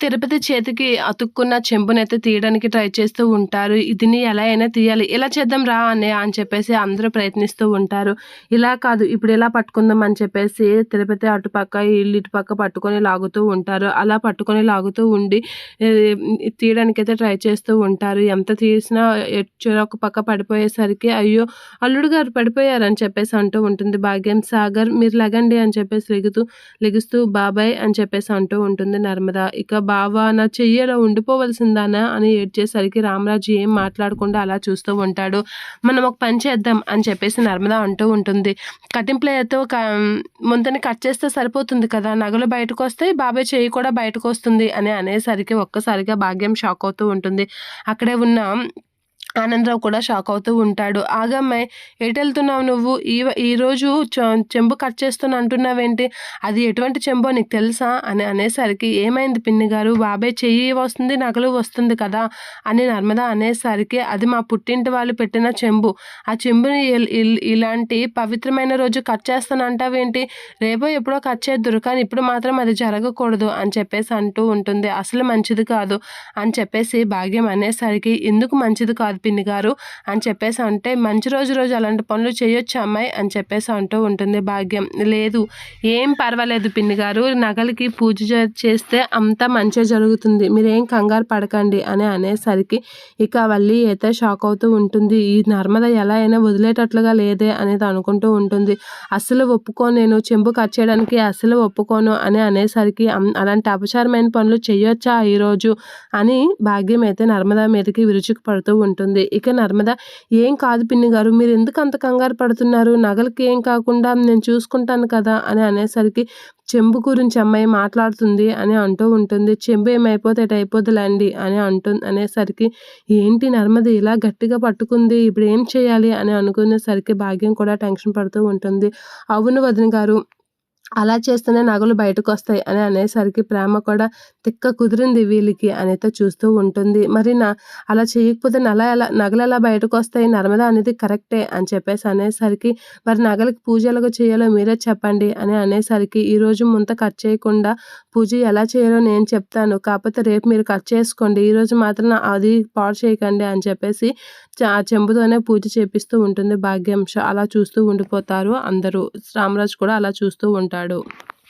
తిరుపతి చేతికి అతుక్కున్న చెంబునైతే తీయడానికి ట్రై చేస్తూ ఉంటారు. ఇదిని ఎలా అయినా తీయాలి. ఇలా చేద్దాం రా అనే అని చెప్పేసి అందరూ ప్రయత్నిస్తూ ఉంటారు. ఇలా కాదు. ఇప్పుడు ఇలా పట్టుకుందాం అని చెప్పేసి తిరుపతి అటుపక్క ఇల్లు ఇటుపక్క పట్టుకొని లాగుతూ ఉంటారు. అలా పట్టుకొని లాగుతూ ఉండి తీయడానికైతే ట్రై చేస్తూ ఉంటారు. ఎంత తీసినా ఒక పక్క పడిపోయేసరికి అయ్యో అల్లుడు గారు పడిపోయారు అని చెప్పేసి అంటూ ఉంటుంది. భాగ్యం సాగర్ మీరు లెగండి అని చెప్పేసి లెగుతూ లెగుస్తూ బాబాయ్ అని చెప్పేసి అంటూ ఉంటుంది నర్మదా. ఇక బావా నా చెయ్యలో ఉండిపోవలసిందానా అని ఏడ్చేసరికి రామరాజు ఏం మాట్లాడకుండా అలా చూస్తూ ఉంటాడు. మనం ఒక పని చేద్దాం అని చెప్పేసి నర్మద అంటూ ఉంటుంది. కటింగ్ ప్లేయర్తో ముంతని కట్ చేస్తే సరిపోతుంది కదా. నగలు బయటకు వస్తాయి బాబాయ్ చెయ్యి కూడా బయటకు వస్తుంది అని అనేసరికి ఒక్కసారిగా భాగ్యం షాక్ అవుతూ ఉంటుంది. అక్కడే ఉన్న ఆనందరావు కూడా షాక్ అవుతూ ఉంటాడు. ఆగమ్మాయి ఎటు వెళ్తున్నావు నువ్వు? ఈ ఈరోజు చెంబు కట్ చేస్తున్నా అంటున్నావేంటి? అది ఎటువంటి చెంబో నీకు తెలుసా? అని అనేసరికి ఏమైంది పిన్ని గారు? బాబాయ్ చెయ్యి వస్తుంది నగలు వస్తుంది కదా? అని నర్మద అనేసరికి అది మా పుట్టింటి వాళ్ళు పెట్టిన చెంబు. ఆ చెంబుని ఇలాంటి పవిత్రమైన రోజు కట్ చేస్తాను అంటావేంటి? రేపో ఎప్పుడో కట్ చేద్దురు కానీ ఇప్పుడు మాత్రం అది జరగకూడదు అని చెప్పేసి అంటూ ఉంటుంది. అసలు మంచిది కాదు అని చెప్పేసి భాగ్యం అనేసరికి ఎందుకు మంచిది కాదు? పిన్ని గారు అని చెప్పేసి అంటే మంచి రోజు రోజు అలాంటి పనులు చేయొచ్చు అమ్మాయి అని చెప్పేసి అంటూ ఉంటుంది భాగ్యం. లేదు ఏం పర్వాలేదు పిన్ని గారు నగలకి పూజ చేస్తే అంతా మంచిగా జరుగుతుంది. మీరేం కంగారు పడకండి అని అనేసరికి ఇక వల్లి అయితే షాక్ అవుతూ ఉంటుంది. ఈ నర్మద ఎలా అయినా వదిలేటట్లుగా లేదే అనేది అనుకుంటూ ఉంటుంది. అస్సలు ఒప్పుకోను నేను చెంబు కట్ చేయడానికి అస్సలు ఒప్పుకోను అని అనేసరికి అలాంటి అపచారమైన పనులు చేయొచ్చా ఈరోజు? అని భాగ్యం అయితే నర్మద మీదకి విరుచుకు పడుతూ ఉంటుంది. ఉంటుంది ఇక నర్మద ఏం కాదు పిన్ని గారు మీరు ఎందుకు అంత కంగారు పడుతున్నారు? నగలకి ఏం కాకుండా నేను చూసుకుంటాను కదా అని అనేసరికి చెంబు గురించి అమ్మాయి మాట్లాడుతుంది అని అంటూ ఉంటుంది. చెంబు ఏమైపోతే అయిపోదులేండి అని అంటుంది అనేసరికి ఏంటి నర్మద ఇలా గట్టిగా పట్టుకుంది? ఇప్పుడు ఏం చేయాలి? అని అనుకునేసరికి భాగ్యం కూడా టెన్షన్ పడుతూ ఉంటుంది. అవును వదిన గారు అలా చేస్తేనే నగలు బయటకు వస్తాయి అని అనేసరికి ప్రేమ కూడా తిక్క కుదిరింది వీళ్ళకి అయితే చూస్తూ ఉంటుంది. మరి నా అలా చేయకపోతే నల ఎలా నగలు ఎలా బయటకు వస్తాయి నర్మదా అనేది కరెక్టే అని చెప్పేసి అనేసరికి మరి నగలకి పూజ ఎలాగో చేయాలో మీరే చెప్పండి అని అనేసరికి ఈరోజు ముంత కట్ చేయకుండా పూజ ఎలా చేయాలో నేను చెప్తాను. కాకపోతే రేపు మీరు కట్ చేసుకోండి. ఈరోజు మాత్రం అది పాడు చేయకండి అని చెప్పేసి ఆ చెంబుతోనే పూజ చేపిస్తూ ఉంటుంది భాగ్యాంశ అలా చూస్తూ ఉండిపోతారు అందరూ. రామరాజు కూడా అలా చూస్తూ ఉంటాడు. చేశాడు.